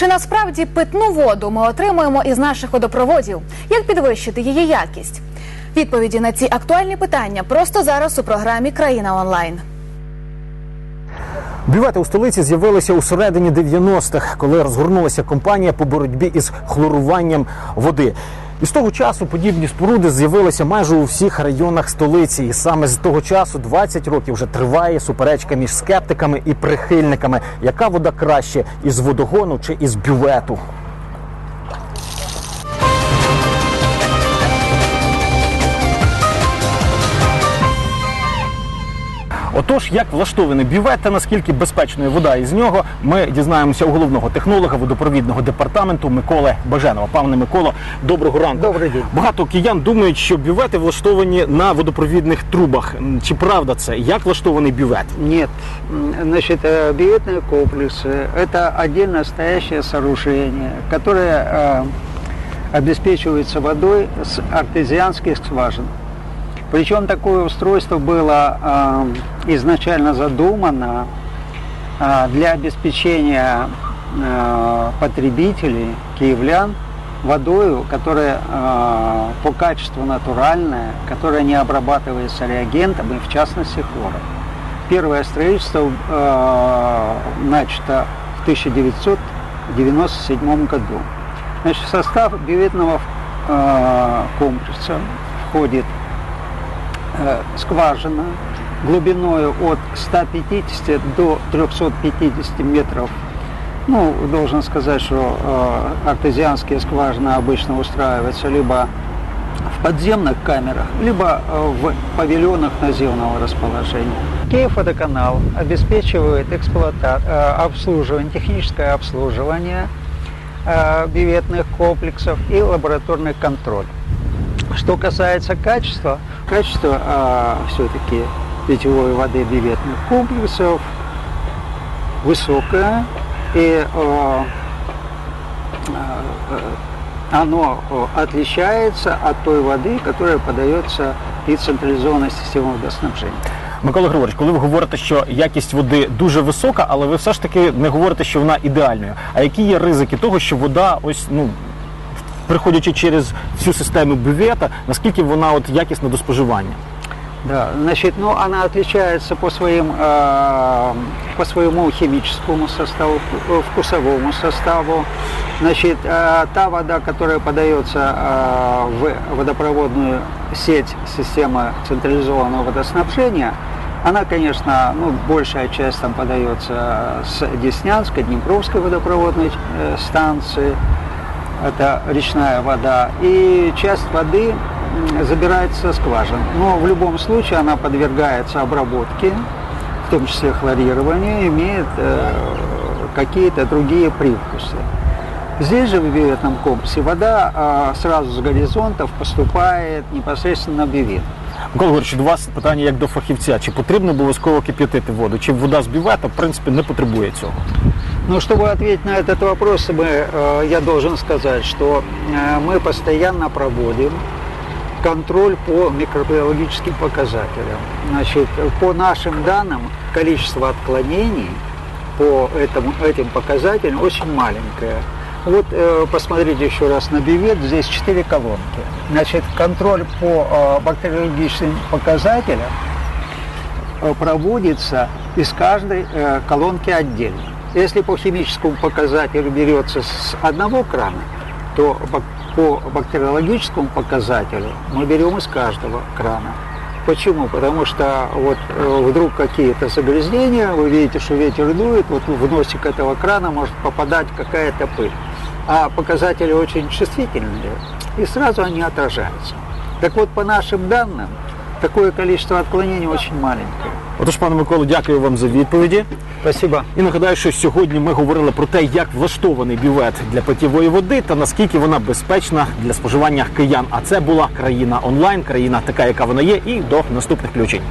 Чи насправді питну воду ми отримуємо із наших водопроводів? Як підвищити її якість? Відповіді на ці актуальні питання просто зараз у програмі Країна онлайн. Бювети у столиці з'явилися у середині 90-х, коли розгорнулася компанія по боротьбі із хлоруванням води. І з того часу подібні споруди з'явилися майже у всіх районах столиці. І саме з того часу 20 років вже триває суперечка між скептиками і прихильниками, яка вода краще із водогону чи із бювету. Отож, як влаштований бювет та наскільки безпечною вода із нього, ми дізнаємося у головного технолога водопровідного департаменту Миколи Баженова. Пане Миколо, доброго ранку. Добрий день. Багато киян думають, що бювети влаштовані на водопровідних трубах. М, Чи правда це? Як влаштований бювет? Нет. М, Значит, э, биветные комплексы – это отдельно стоящее сооружение, которое э, обеспечивается водой с артезианских скважин. Причем такое устройство было э, изначально задумано э, для обеспечения э, потребителей, киевлян, водою, которая э, по качеству натуральная, которая не обрабатывается реагентами, в частности хлором. Первое строительство э, начато в 1997 году. Значит, в состав бюветного э, комплекса входит скважина глубиной от 150 до 350 метров. Ну, должен сказать, что э, артезианские скважины обычно устраиваются либо в подземных камерах, либо э, в павильонах наземного расположения. Киев-водоканал обеспечивает эксплуата- э, обслуживание, техническое обслуживание э, биветных комплексов и лабораторный контроль. Что касается качества, качество все-таки питьевой воды биветных комплексов высокое, и э, э, оно э, отличается от той воды, которая подается из централизованной системы водоснабжения. Микола Григорович, коли ви говорите, що якість води дуже висока, але ви все ж таки не говорите, що вона ідеальною. А які є ризики того, що вода, ось ну приходячи через всю систему бювета, наскільки вона от якісна до споживання? Да, значит, ну она отличается по своим, э, по своему химическому составу, вку- вкусовому составу. Значит, э, та вода, которая подается э, в водопроводную сеть системы централизованного водоснабжения, она, конечно, ну, большая часть там подается с Деснянской, Днепровской водопроводной э, станции, это речная вода, и часть воды м, забирается со скважин. Но в любом случае она подвергается обработке, в том числе хлорированию, имеет э, какие-то другие привкусы. Здесь же в биветном комплексе вода э, сразу с горизонтов поступает непосредственно на бивет. Микола Григорович, до вас питання як до фахівця: чи потрібно обов'язково кип'ятити воду? Чи вода з бювета, в принципі, не потребує цього? Но чтобы ответить на этот вопрос, мы, э, я должен сказать, что э, мы постоянно проводим контроль по микробиологическим показателям. Значит, по нашим данным, количество отклонений по этому, этим показателям очень маленькое. Вот э, посмотрите еще раз на бивет, здесь 4 колонки. Значит, контроль по э, бактериологическим показателям э, проводится из каждой э, колонки отдельно. Если по химическому показателю берется с одного крана, то по бактериологическому показателю мы берем из каждого крана. Почему? Потому что вот э, вдруг какие-то загрязнения, вы видите, что ветер дует, вот в носик этого крана может попадать какая-то пыль. А показатели очень чувствительные, и сразу они отражаются. Так вот, по нашим данным, такое количество отклонений очень маленькое. Отож, пане Миколо, дякую вам за відповіді. Спасибо. І нагадаю, що сьогодні ми говорили про те, як влаштований бювет для питєвої води та наскільки вона безпечна для споживання киян. А це була країна онлайн, країна така, яка вона є, і до наступних включень.